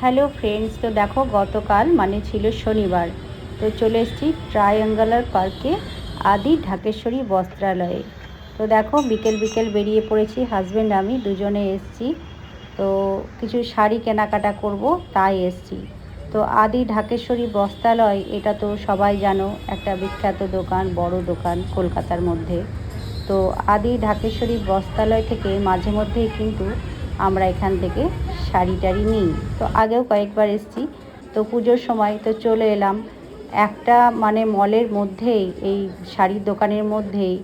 Hello friends, তো দেখো গতকাল মানে ছিল শনিবার, তো চলে এসেছি ট্রায়াঙ্গালার পার্কে আদি ঢাকেশ্বরী বস্ত্রালয়ে। তো দেখো বিকেল বিকেল বেরিয়ে পড়েছি হাজব্যান্ড আমি দুজনে এসেছি, তো কিছু শাড়ি কেনাকাটা করব, তাই এসেছি। তো আদি ঢাকেশ্বরী বস্ত্রালয়, এটা তো সবাই জানো, একটা বিখ্যাত দোকান, বড় দোকান কলকাতার মধ্যে। তো আদি ঢাকেশ্বরী বস্ত্রালয় থেকে মাঝে মধ্যেই কিন্তু আমরা এখান থেকে শাড়ি টাড়ি নেই। তো আগেও কয়েকবার এসেছি। তো পুজোর সময় তো চলে এলাম। একটা মানে মলের মধ্যেই, এই শাড়ির দোকানের মধ্যেই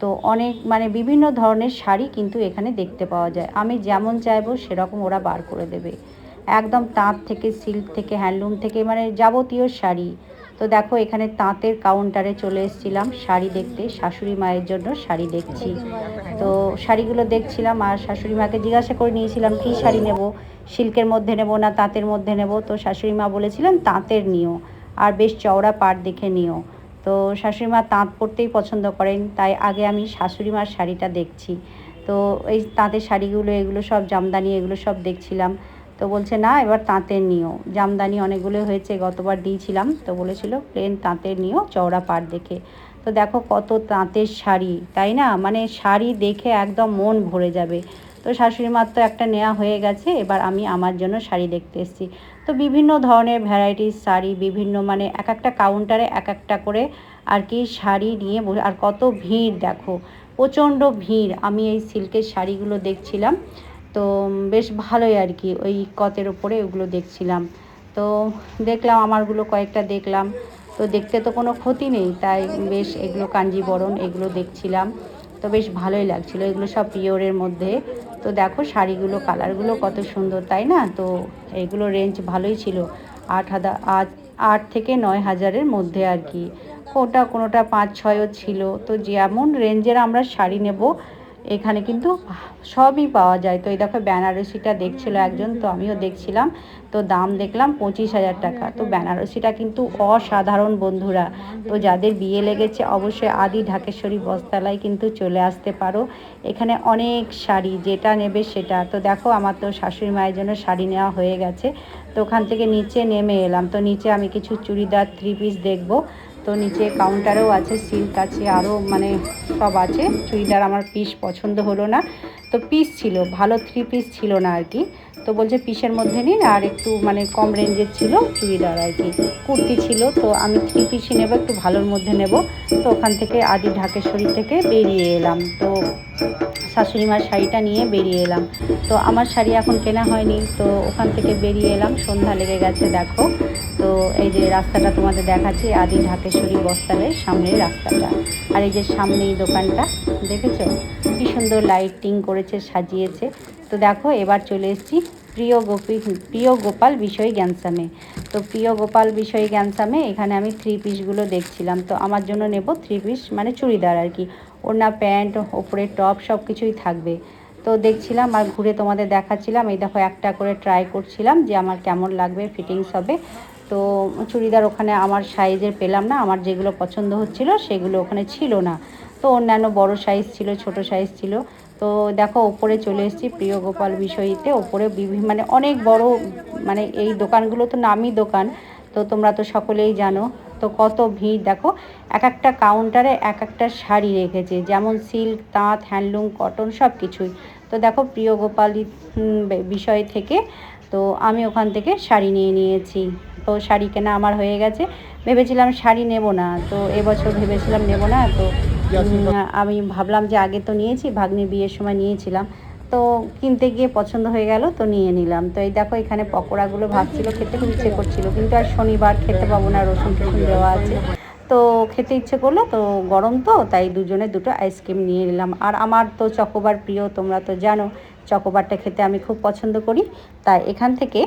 তো অনেক মানে বিভিন্ন ধরনের শাড়ি কিন্তু এখানে দেখতে পাওয়া যায়। আমি যেমন চাইব সেরকম ওরা বার করে দেবে। একদম তাঁত থেকে, সিল্ক থেকে, হ্যান্ডলুম থেকে মানে যাবতীয় শাড়ি। তো দেখো, এখানে তাঁতের কাউন্টারে চলে এসেছিলাম, শাড়ি দেখতে। শাশুড়ি মায়ের জন্য শাড়ি দেখছি। তো শাড়িগুলো দেখছিলাম আর শাশুড়ি মাকে জিজ্ঞাসা করে নিয়েছিলাম, কী শাড়ি নেব? সিল্কের মধ্যে নেব না তাঁতের মধ্যে নেব? তো শাশুড়ি মা বলেছিলেন, তাঁতের নিও। আর বেশ চওড়া পাট দেখে নিও। তো শাশুড়ি মা তাঁত পরতেই পছন্দ করেন, তাই আগে আমি শাশুড়ি মার শাড়িটা দেখছি। তো এই তাঁতের শাড়িগুলো, এগুলো সব জামদানি, এগুলো সব দেখছিলাম। তো বলছে, না, এবার তাঁতের নিও। জামদানি অনেকগুলো হয়েছে, গতবার দিয়েছিলাম, তো বলেছিল, প্লেন তাঁতের নিও, চওড়া পাট দেখে। তো দেখো কত তাঁতের শাড়ি, তাই না? মানে শাড়ি দেখে একদম মন ভরে যাবে। তো শাশুড়ি মার তো একটা নেওয়া হয়ে গেছে, এবার আমি আমার জন্য শাড়ি দেখতে এসেছি। তো বিভিন্ন ধরনের ভ্যারাইটিস শাড়ি, বিভিন্ন মানে এক একটা কাউন্টারে এক একটা করে আর কি শাড়ি নিয়ে আর কত ভিড় দেখো, প্রচণ্ড ভিড়। আমি এই সিল্কের শাড়িগুলো দেখছিলাম তো বেশ ভালোই আর কি, ওই কতের ওপরে ওগুলো দেখছিলাম। তো দেখলাম, আমারগুলো কয়েকটা দেখলাম। তো দেখতে তো কোনো ক্ষতি নেই, তাই বেশ এগুলো কাঞ্জিবরণ, এগুলো দেখছিলাম। তো বেশ ভালোই লাগছিল, এগুলো সব পিওরের মধ্যে। তো দেখো, শাড়িগুলো, কালারগুলো কত সুন্দর, তাই না? তো এগুলো রেঞ্জ ভালোই ছিল, আট হাজার, আট থেকে নয় হাজারের মধ্যে আর কি। কোনটা কোনোটা পাঁচ, ছয়ও ছিল। তো যেমন রেঞ্জের আমরা শাড়ি নেব এখানে কিন্তু সবই পাওয়া যায়। তো এই দেখো বেনারসিটা দেখছিল একজন, তো আমিও দেখছিলাম। তো দাম দেখলাম পঁচিশ হাজার টাকা। তো বেনারসিটা কিন্তু অসাধারণ বন্ধুরা। তো যাদের বিয়ে লেগেছে, অবশ্যই আদি ঢাকেশ্বরী বস্তালায় কিন্তু চলে আসতে পারো। এখানে অনেক শাড়ি, যেটা নেবে সেটা। তো দেখো আমার তো শাশুড়ি মায়ের জন্য শাড়ি নেওয়া হয়ে গেছে। তো ওখান থেকে নিচে নেমে এলাম। তো নিচে আমি কিছু চুড়িদার থ্রি পিস দেখব। তো নিচে কাউন্টারেও আছে সিল্ক আছে আরও মানে সব আছে। চুড়িদার আমার পিস পছন্দ হলো না। তো পিস ছিল, ভালো থ্রি পিস ছিল না আর কি। তো বলছে পিসের মধ্যে নিন, আর একটু মানে কম রেঞ্জের ছিল চুড়িদার আর কি। কুর্তি ছিল, তো আমি থ্রি পিসই নেব, একটু ভালোর মধ্যে নেব। তো ওখান থেকে আদি ঢাকেশ্বরী থেকে বেরিয়ে এলাম। তো শাশুড়ি মার শাড়িটা নিয়ে বেরিয়ে এলাম। তো আমার শাড়ি এখন কেনা হয়নি, তো ওখান থেকে বেরিয়ে এলাম। সন্ধ্যা লেগে গেছে, দেখো। তো এই যে রাস্তাটা তোমাদের দেখাচ্ছি, আদি ঢাকেশ্বরী বস্তালের সামনের রাস্তাটা। আর এই যে সামনে এই দোকানটা, দেখেছ? কি সুন্দর লাইটিং করেছে, সাজিয়েছে। তো দেখো, এবার চলে এসেছি প্রিয় গোপী, প্রিয় গোপাল বিষয় জ্ঞানসামে। তো প্রিয় গোপাল বিষয় জ্ঞানসামে, এখানে আমি থ্রি পিসগুলো দেখছিলাম। তো আমার জন্য নেব থ্রি পিস মানে চুড়িদার আর কি। ওড়না, প্যান্ট, ওপরে টপ সব কিছুই থাকবে। তো দেখছিলাম আর ঘুরে তোমাদের দেখাচ্ছিলাম। এই দেখো, একটা করে ট্রাই করছিলাম যে আমার কেমন লাগবে ফিটিংস হবে। তো চুড়িদার ওখানে আমার সাইজের পেলাম না, আমার যেগুলো পছন্দ হচ্ছিল সেগুলো ওখানে ছিল না। তো অন্যান্য বড় সাইজ ছিল, ছোট সাইজ ছিল। তো দেখো, ওপরে চলে এসেছি প্রিয় গোপাল বিষয়তে। ওপরে বিভিন্ন মানে অনেক বড় মানে এই দোকানগুলো তো নামি দোকান, তো তোমরা তো সকলেই জানো। তো কত ভিড়, দেখো, এক একটা কাউন্টারে এক একটা শাড়ি রেখেছে, যেমন সিল্ক তাঁত হ্যান্ডলুম কটন সব কিছুই তো দেখো, প্রিয় গোপালী বিষয় থেকে তো আমি ওখান থেকে শাড়ি নিয়ে নিয়েছি। তো শাড়ি কেনা আমার হয়ে গেছে। ভেবেছিলাম শাড়ি নেব না। তো এবছর ভেবেছিলাম নেব না। তো আমি ভাবলাম যে আগে তো নিয়েছি, ভাগ্নির বিয়ের সময় নিয়েছিলাম। তো কিনতে গিয়ে পছন্দ হয়ে গেল, তো নিয়ে নিলাম। তো এই দেখো এখানে পকোড়াগুলো ভাবছিল খেতে খুব ইচ্ছে করছিল। কিন্তু আর শনিবার খেতে পাবো না, রসুন টসুন দেওয়া আছে। তো খেতে ইচ্ছে করল, তো গরম তো, তাই দুজনে দুটো আইসক্রিম নিয়ে নিলাম। আর আমার তো চকোবার প্রিয়, তোমরা তো জানো। চকোবারটা খেতে আমি খুব পছন্দ করি। তাই এখান থেকে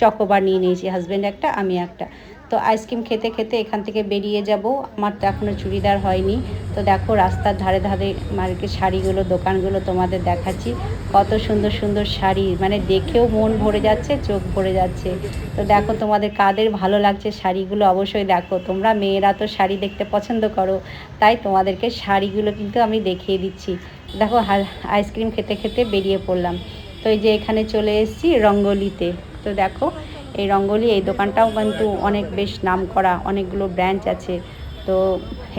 চকোবার নিয়ে নিয়েছি হাজব্যান্ড একটা, আমি একটা। তো আইসক্রিম খেতে খেতে এখান থেকে বেরিয়ে যাব। আমার তো এখনও চুড়িদার হয়নি। তো দেখো রাস্তার ধারে ধারে মার্কেট শাড়িগুলো, দোকানগুলো তোমাদের দেখাচ্ছি। কত সুন্দর সুন্দর শাড়ি মানে দেখেও মন ভরে যাচ্ছে, চোখ ভরে যাচ্ছে। তো দেখো তোমাদের কাদের ভালো লাগছে শাড়িগুলো অবশ্যই দেখো। তোমরা মেয়েরা তো শাড়ি দেখতে পছন্দ করো। তাই তোমাদেরকে শাড়িগুলো কিন্তু আমি দেখিয়ে দিচ্ছি। দেখো আইসক্রিম খেতে খেতে বেরিয়ে পড়লাম। তো এই যে এখানে চলে এসেছি রঙ্গলিতে। তো দেখো, এই রঙ্গোলি, এই দোকানটাও কিন্তু অনেক বেশ নাম করা অনেকগুলো ব্রাঞ্চ আছে। তো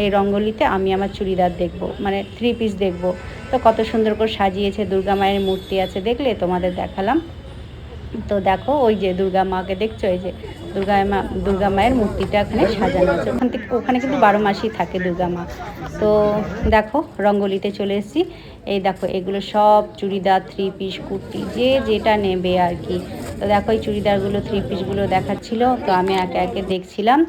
এই রঙ্গোলিতে আমি আমার চুড়িদার দেখব মানে থ্রি পিস দেখব। তো কত সুন্দর করে সাজিয়েছে, দুর্গা মায়ের মূর্তি আছে, দেখলে তোমাদের দেখালাম। তো দেখো, ওই যে দুর্গা মাকে দেখছ? এই যে দুর্গা মা, দুর্গা মায়ের মূর্তিটা এখানে সাজানো আছে। ওখান থেকে, ওখানে কিন্তু বারো মাসই থাকে দুর্গা মা। তো দেখো, রঙ্গোলিতে চলে এসেছি। এই দেখো, এগুলো সব চুড়িদার, থ্রি পিস, কুর্তি, যে যেটা নেবে আর কি। তো দেখো, এই চুড়িদারগুলো থ্রি পিসগুলো দেখাচ্ছিল, তো আমি একে একে দেখছিলাম।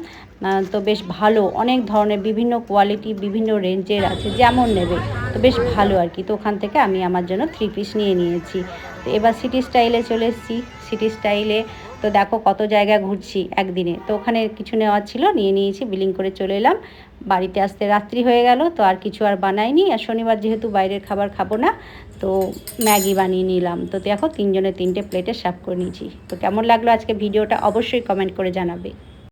তো বেশ ভালো, অনেক ধরনের বিভিন্ন কোয়ালিটি বিভিন্ন রেঞ্জের আছে, যেমন নেবে, তো বেশ ভালো আর কি। তো ওখান থেকে আমি আমার জন্য থ্রি পিস নিয়ে নিয়েছি। তো এবার সিটি স্টাইলে চলে এসেছি। সিটি স্টাইলে তো দেখো কত জায়গায় ঘুরছি একদিনে। তো ওখানে কিছু নেওয়ার ছিল, নিয়ে নিয়েছি, বিলিং করে চলে এলাম। বাড়িতে আসতে রাত্রি হয়ে গেল, তো আর কিছু আর বানাইনি। আর শনিবার যেহেতু বাইরের খাবার খাব না, তো ম্যাগি বানিয়ে নিলাম। তো দেখো তিনজনে তিনটে প্লেটে সাফ করে নিয়েছি। তো কেমন লাগল আজকে ভিডিওটা অবশ্যই কমেন্ট করে জানাবে।